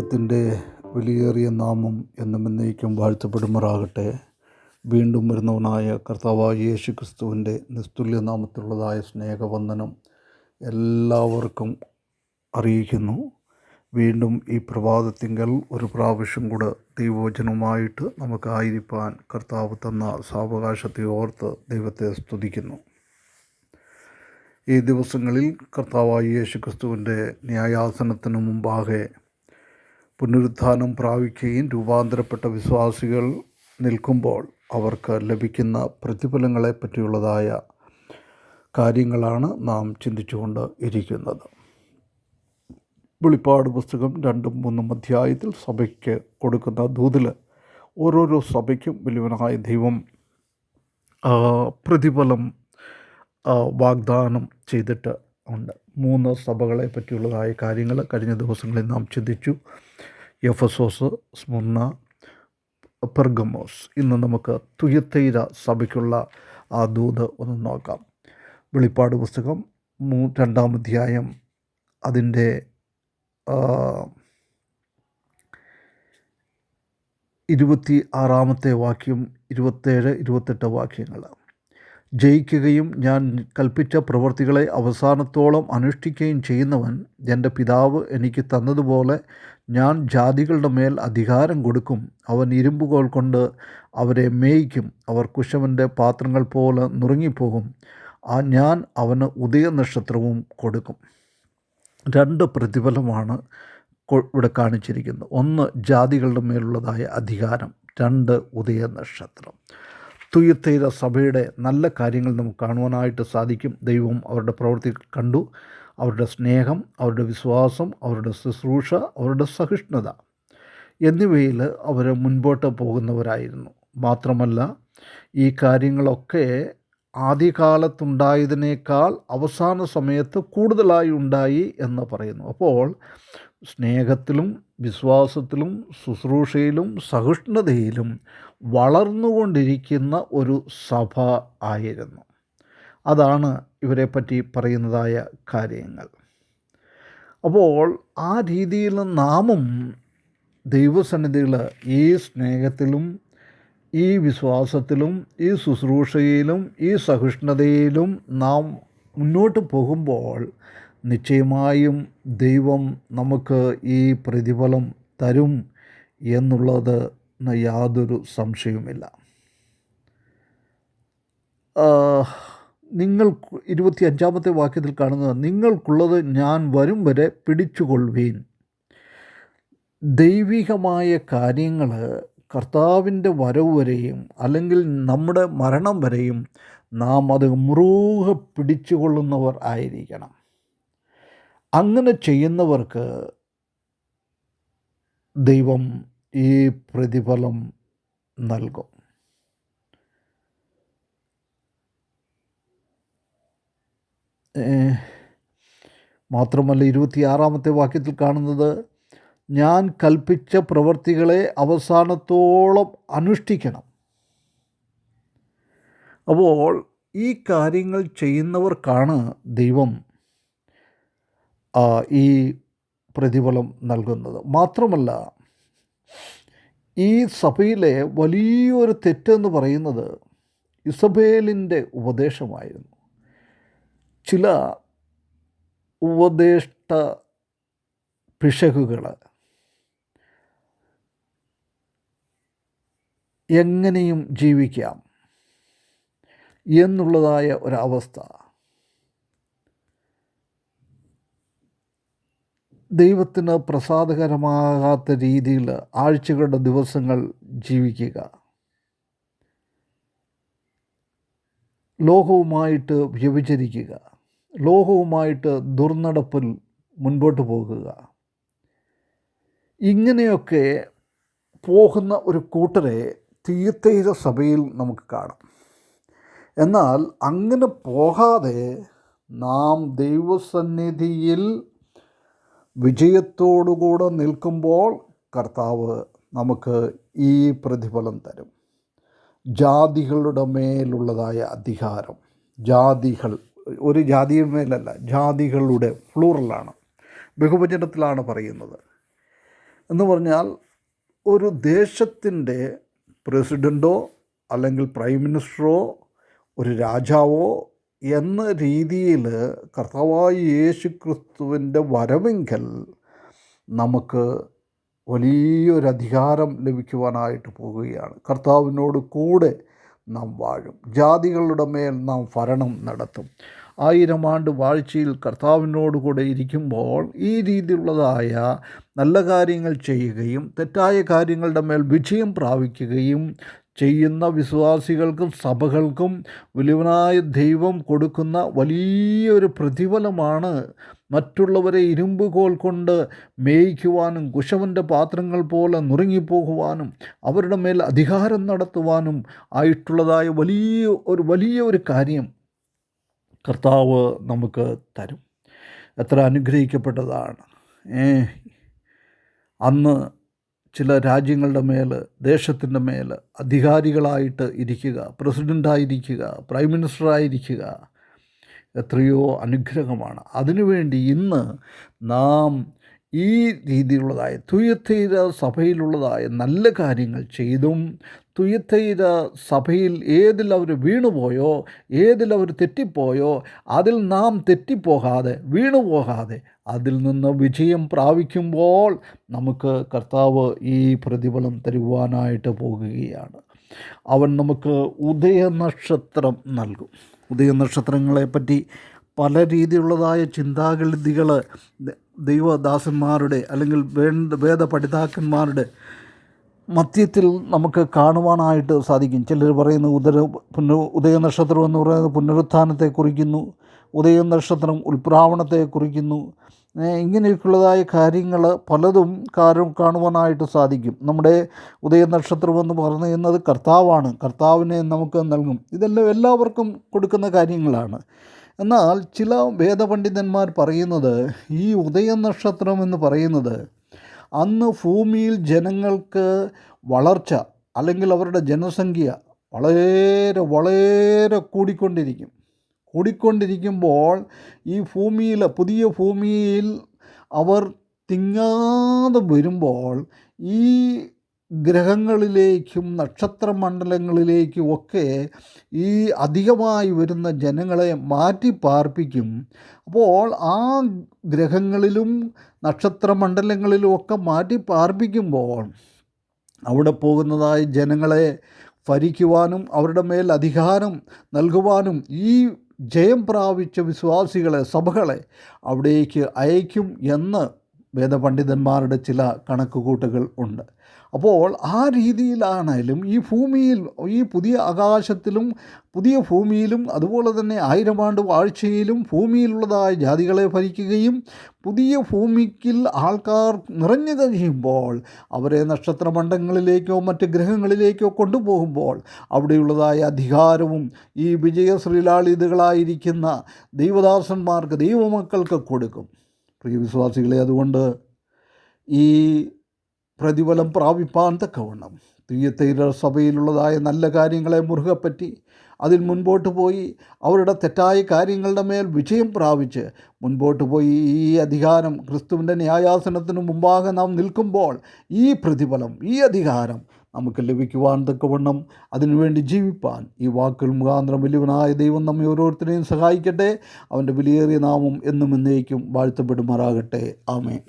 ദൈവത്തിന്റെ വിലയേറിയ നാമം എന്നും എന്നേക്കും വാഴ്ത്തപ്പെടുമാറാകട്ടെ. വീണ്ടും വരുന്നവനായ കർത്താവായ യേശു ക്രിസ്തുവിന്റെ നിസ്തുല്യ നാമത്തിലുള്ളതായ സ്നേഹവന്ദനം എല്ലാവർക്കും അറിയിക്കുന്നു. വീണ്ടും ഈ പ്രഭാതത്തിങ്കൽ ഒരു പ്രാവശ്യം കൂടെ ദൈവവചനവുമായിട്ട് നമുക്കായിരിക്കാൻ കർത്താവ് തന്ന സാവകാശത്തെ ഓർത്ത് ദൈവത്തെ സ്തുതിക്കുന്നു. ഈ ദിവസങ്ങളിൽ കർത്താവായ യേശു ക്രിസ്തുവിന്റെ ന്യായാസനത്തിന് മുമ്പാകെ പുനരുത്ഥാനം പ്രാപിക്കുകയും രൂപാന്തരപ്പെട്ട വിശ്വാസികൾ നിൽക്കുമ്പോൾ അവർക്ക് ലഭിക്കുന്ന പ്രതിഫലങ്ങളെ പറ്റിയുള്ളതായ കാര്യങ്ങളാണ് നാം ചിന്തിച്ചുകൊണ്ട് ഇരിക്കുന്നത്. വെളിപ്പാട് പുസ്തകം രണ്ടും മൂന്നും അധ്യായത്തിൽ സഭയ്ക്ക് കൊടുക്കുന്ന ദൂതിൽ ഓരോരോ സഭയ്ക്കും വലിയവനായ ദൈവം പ്രതിഫലം വാഗ്ദാനം ചെയ്തിട്ട് ഉണ്ട്. മൂന്ന് സഭകളെ പറ്റിയുള്ളതായ കാര്യങ്ങൾ കഴിഞ്ഞ ദിവസങ്ങളിൽ നാം ചിന്തിച്ചു. Ephesus Smyrna Pergamos. ഇന്ന് നമുക്ക് തുയത്തൈര സഭയ്ക്കുള്ള ആ ദൂത് ഒന്ന് നോക്കാം. വെളിപ്പാട് പുസ്തകം മൂ രണ്ടാം അധ്യായം അതിന്റെ ഇരുപത്തി ആറാമത്തെ വാക്യം ഇരുപത്തേഴ് ഇരുപത്തെട്ട് വാക്യങ്ങൾ. ജയിക്കുകയും ഞാൻ കൽപ്പിച്ച പ്രവൃത്തികളെ അവസാനത്തോളം അനുഷ്ഠിക്കുകയും ചെയ്യുന്നവൻ എന്റെ പിതാവ് എനിക്ക് തന്നതുപോലെ ഞാൻ ജാതികളുടെ മേൽ അധികാരം കൊടുക്കും. അവൻ ഇരുമ്പുകോൾ കൊണ്ട് അവരെ മേയിക്കും. അവർ കുശവന്റെ പാത്രങ്ങൾ പോലെ നുറുങ്ങിപ്പോകും. ആ ഞാൻ അവന് ഉദയനക്ഷത്രവും കൊടുക്കും. രണ്ട് പ്രതിഫലമാണ് ഇവിടെ കാണിച്ചിരിക്കുന്നത്. ഒന്ന് ജാതികളുടെ മേലുള്ളതായ അധികാരം. രണ്ട് ഉദയ നക്ഷത്രം ചെയ്ത സഭയുടെ നല്ല കാര്യങ്ങൾ നമുക്ക് കാണുവാനായിട്ട് സാധിക്കും. ദൈവം അവരുടെ പ്രവൃത്തി കണ്ടു. അവരുടെ സ്നേഹം അവരുടെ വിശ്വാസം അവരുടെ ശുശ്രൂഷ അവരുടെ സഹിഷ്ണുത എന്നിവയിൽ അവർ മുൻപോട്ട് പോകുന്നവരായിരുന്നു. മാത്രമല്ല ഈ കാര്യങ്ങളൊക്കെ ആദ്യകാലത്തുണ്ടായതിനേക്കാൾ അവസാന സമയത്ത് കൂടുതലായി ഉണ്ടായി എന്ന് പറയുന്നു. അപ്പോൾ സ്നേഹത്തിലും വിശ്വാസത്തിലും ശുശ്രൂഷയിലും സഹിഷ്ണുതയിലും വളർന്നുകൊണ്ടിരിക്കുന്ന ഒരു സഭ ആയിരുന്നു. അതാണ് ഇവരെപ്പറ്റി പറ്റി പറയുന്നതായ കാര്യങ്ങൾ. അപ്പോൾ ആ രീതിയിൽ നാമും ദൈവസന്നിധികൾ ഈ സ്നേഹത്തിലും ഈ വിശ്വാസത്തിലും ഈ ശുശ്രൂഷയിലും ഈ സഹിഷ്ണുതയിലും നാം മുന്നോട്ട് പോകുമ്പോൾ നിശ്ചയമായും ദൈവം നമുക്ക് ഈ പ്രതിഫലം തരും എന്നുള്ളത് യാതൊരു സംശയവുമില്ല. നിങ്ങൾ ഇരുപത്തി അഞ്ചാമത്തെ വാക്യത്തിൽ കാണുന്നത് നിങ്ങൾക്കുള്ളത് ഞാൻ വരും വരെ പിടിച്ചുകൊള്ളുവീൻ. ദൈവികമായ കാര്യങ്ങൾ കർത്താവിന്റെ വരവ് വരെയും അല്ലെങ്കിൽ നമ്മുടെ മരണം വരെയും നാം അത് മുറുകെ പിടിച്ചുകൊള്ളുന്നവർ ആയിരിക്കണം. അങ്ങനെ ചെയ്യുന്നവർക്ക് ദൈവം ഈ പ്രതിഫലം നൽകും. മാത്രമല്ല ഇരുപത്തിയാറാമത്തെ വാക്യത്തിൽ കാണുന്നത് ഞാൻ കൽപ്പിച്ച പ്രവൃത്തികളെ അവസാനത്തോളം അനുഷ്ഠിക്കണം. അപ്പോൾ ഈ കാര്യങ്ങൾ ചെയ്യുന്നവർക്കാണ് ദൈവം ഈ പ്രതിഫലം നൽകുന്നത്. മാത്രമല്ല ഈ സഭയിലെ വലിയൊരു തെറ്റെന്ന് പറയുന്നത് ഇസബേലിന്റെ ഉപദേശമായിരുന്നു. ചില ഉപദേഷ്ട പിശകുകൾ എങ്ങനെയും ജീവിക്കാം എന്നുള്ളതായ ഒരവസ്ഥ. ദൈവത്തിന് പ്രസാദകരമാകാത്ത രീതിയിൽ ആഴ്ചകളുടെ ദിവസങ്ങൾ ജീവിക്കുക. ലോകവുമായിട്ട് വ്യഭിചരിക്കുക. ലോകവുമായിട്ട് ദുർനടപ്പിൽ മുൻപോട്ട് പോകുക. ഇങ്ങനെയൊക്കെ പോകുന്ന ഒരു കൂട്ടരെ തീർത്ഥൈര സഭയിൽ നമുക്ക് കാണാം. എന്നാൽ അങ്ങനെ പോകാതെ നാം ദൈവസന്നിധിയിൽ വിജയത്തോടുകൂടെ നിൽക്കുമ്പോൾ കർത്താവ് നമുക്ക് ഈ പ്രതിഫലം തരും. ജാതികളുടെ മേലുള്ളതായ അധികാരം. ജാതികൾ ഒരു ജാതിയുടെ മേലല്ല ജാതികളുടെ ഫ്ലൂറലാണ് ബഹുവചനത്തിലാണ് പറയുന്നത്. എന്ന് പറഞ്ഞാൽ ഒരു ദേശത്തിന്റെ പ്രസിഡന്റോ അല്ലെങ്കിൽ പ്രൈം മിനിസ്റ്ററോ ഒരു രാജാവോ എന്ന രീതിയിൽ കർത്താവായ യേശു ക്രിസ്തുവിന്റെ വരവെങ്കിൽ നമുക്ക് വലിയൊരു അധികാരം ലഭിക്കുവാനായിട്ട് പോകുകയാണ്. കർത്താവിനോട് കൂടെ നാം വാഴും. ജാതികളുടെ മേൽ നാം ഭരണം നടത്തും. ആയിരം ആണ്ട് വാഴ്ചയിൽ കർത്താവിനോട് കൂടെ ഇരിക്കുമ്പോൾ ഈ രീതിയിലുള്ളതായ നല്ല കാര്യങ്ങൾ ചെയ്യുകയും തെറ്റായ കാര്യങ്ങളുടെ മേൽ വിജയം പ്രാപിക്കുകയും ചെയ്യുന്ന വിശ്വാസികൾക്കും സഭകൾക്കും വലുവനായ ദൈവം കൊടുക്കുന്ന വലിയൊരു പ്രതിഫലമാണ് മറ്റുള്ളവരെ ഇരുമ്പ് കോൽ കൊണ്ട് മേയിക്കുവാനും കുശവന്റെ പാത്രങ്ങൾ പോലെ നുറുങ്ങിപ്പോകുവാനും അവരുടെ മേൽ അധികാരം നടത്തുവാനും ആയിട്ടുള്ളതായ വലിയ ഒരു വലിയ ഒരു കാര്യം കർത്താവ് നമുക്ക് തരും. എത്ര അനുഗ്രഹിക്കപ്പെട്ടതാണ്. അന്ന് ചില രാജ്യങ്ങളുടെ മേൽ ദേശത്തിന്റെ മേൽ അധികാരികളായിട്ട് ഇരിക്കുക പ്രസിഡന്റായിരിക്കുക പ്രൈം മിനിസ്റ്ററായിരിക്കുക എത്രയോ അനുഗ്രഹമാണ്. അതിനുവേണ്ടി ഇന്ന് നാം ഈ രീതിയിലുള്ളതായ തുയത്തൈര സഭയിലുള്ളതായ നല്ല കാര്യങ്ങൾ ചെയ്തും തുയത്തൈര സഭയിൽ ഏതിൽ അവർ വീണുപോയോ ഏതിൽ അവർ തെറ്റിപ്പോയോ അതിൽ നാം തെറ്റിപ്പോകാതെ വീണുപോകാതെ അതിൽ നിന്ന് വിജയം പ്രാപിക്കുമ്പോൾ നമുക്ക് കർത്താവ് ഈ പ്രതിഫലം തരുവാനായിട്ട് പോകുകയാണ്. അവൻ നമുക്ക് ഉദയനക്ഷത്രം നൽകും. ഉദയനക്ഷത്രങ്ങളെപ്പറ്റി പല രീതിയിലുള്ളതായ ചിന്താഗതികൾ ദൈവദാസന്മാരുടെ അല്ലെങ്കിൽ വേണ്ട വേദ പഠിതാക്കന്മാരുടെ മധ്യത്തിൽ നമുക്ക് കാണുവാനായിട്ട് സാധിക്കും. ചിലർ പറയുന്ന ഉദര പുന ഉദയനക്ഷത്രം എന്ന് പറയുന്നത് പുനരുത്ഥാനത്തെ കുറിക്കുന്നു ഉദയനക്ഷത്രം ഉൽപ്രാവണത്തെ കുറിക്കുന്നു. ഇങ്ങനെയൊക്കെയുള്ളതായ കാര്യങ്ങൾ പലതും കാര്യം കാണുവാനായിട്ട് സാധിക്കും. നമ്മുടെ ഉദയ ഉദയനക്ഷത്രം എന്ന് പറയുന്നത് കർത്താവാണ്. കർത്താവിനെ നമുക്ക് നൽകും. ഇതെല്ലാം എല്ലാവർക്കും കൊടുക്കുന്ന കാര്യങ്ങളാണ്. എന്നാൽ ചില വേദപണ്ഡിതന്മാർ പറയുന്നത് ഈ ഉദയനക്ഷത്രം എന്ന് പറയുന്നത് അന്ന് ഭൂമിയിൽ ജനങ്ങൾക്ക് വളർച്ച അല്ലെങ്കിൽ അവരുടെ ജനസംഖ്യ വളരെ വളരെ കൂടിക്കൊണ്ടിരിക്കും. കൂടിക്കൊണ്ടിരിക്കുമ്പോൾ ഈ ഭൂമിയിൽ പുതിയ ഭൂമിയിൽ അവർ തിങ്ങാതെ വരുമ്പോൾ ഈ ഗ്രഹങ്ങളിലേക്കും നക്ഷത്രമണ്ഡലങ്ങളിലേക്കും ഒക്കെ ഈ അധികമായി വരുന്ന ജനങ്ങളെ മാറ്റി പാർപ്പിക്കും അപ്പോൾ ആ ഗ്രഹങ്ങളിലും നക്ഷത്രമണ്ഡലങ്ങളിലും ഒക്കെ മാറ്റി പാർപ്പിക്കുമ്പോൾ അവിടെ പോകുന്നതായി ജനങ്ങളെ ഭരിക്കുവാനും അവരുടെ മേൽ അധികാരം നൽകുവാനും ഈ ജയം പ്രാപിച്ച വിശ്വാസികളെ സഭകളെ അവിടേക്ക് അയക്കും എന്ന് വേദപണ്ഡിതന്മാരുടെ ചില കണക്കുകൂട്ടുകൾ ഉണ്ട്. അപ്പോൾ ആ രീതിയിലാണേലും ഈ ഭൂമിയിൽ ഈ പുതിയ ആകാശത്തിലും പുതിയ ഭൂമിയിലും അതുപോലെ തന്നെ ആയിരം ആണ്ട് വാഴ്ചയിലും ഭൂമിയിലുള്ളതായ ജാതികളെ ഭരിക്കുകയും പുതിയ ഭൂമിക്കിൽ ആൾക്കാർ നിറഞ്ഞു കഴിയുമ്പോൾ അവരെ നക്ഷത്രമണ്ഡങ്ങളിലേക്കോ മറ്റ് ഗ്രഹങ്ങളിലേക്കോ കൊണ്ടുപോകുമ്പോൾ അവിടെയുള്ളതായ അധികാരവും ഈ വിജയശ്രീലാളിതകളായിരിക്കുന്ന ദൈവദാസന്മാർക്ക് ദൈവമക്കൾക്ക് കൊടുക്കും. പ്രിയ വിശ്വാസികളെ അതുകൊണ്ട് ഈ പ്രതിഫലം പ്രാപിപ്പാൻ തക്കവണ്ണം. തീയത്തൈര സഭയിലുള്ളതായ നല്ല കാര്യങ്ങളെ മുറുകെ പറ്റി അതിൽ മുൻപോട്ട് പോയി അവരുടെ തെറ്റായ കാര്യങ്ങളുടെ മേൽ വിജയം പ്രാപിച്ച് മുൻപോട്ട് പോയി ഈ അധികാരം ക്രിസ്തുവിന്റെ ന്യായാസനത്തിന് മുമ്പാകെ നാം നിൽക്കുമ്പോൾ ഈ പ്രതിഫലം ഈ അധികാരം നമുക്ക് ലഭിക്കുവാൻ തക്കവണ്ണം അതിനുവേണ്ടി ജീവിപ്പാൻ. ഈ വാക്കുകൾ മുഖാന്തരം വലിയവനായ ദൈവം നമ്മെ ഓരോരുത്തരെയും സഹായിക്കട്ടെ. അവന്റെ വിലയേറിയ നാമം എന്നും എന്നേക്കും വാഴ്ത്തപ്പെടുമാറാകട്ടെ. ആമേ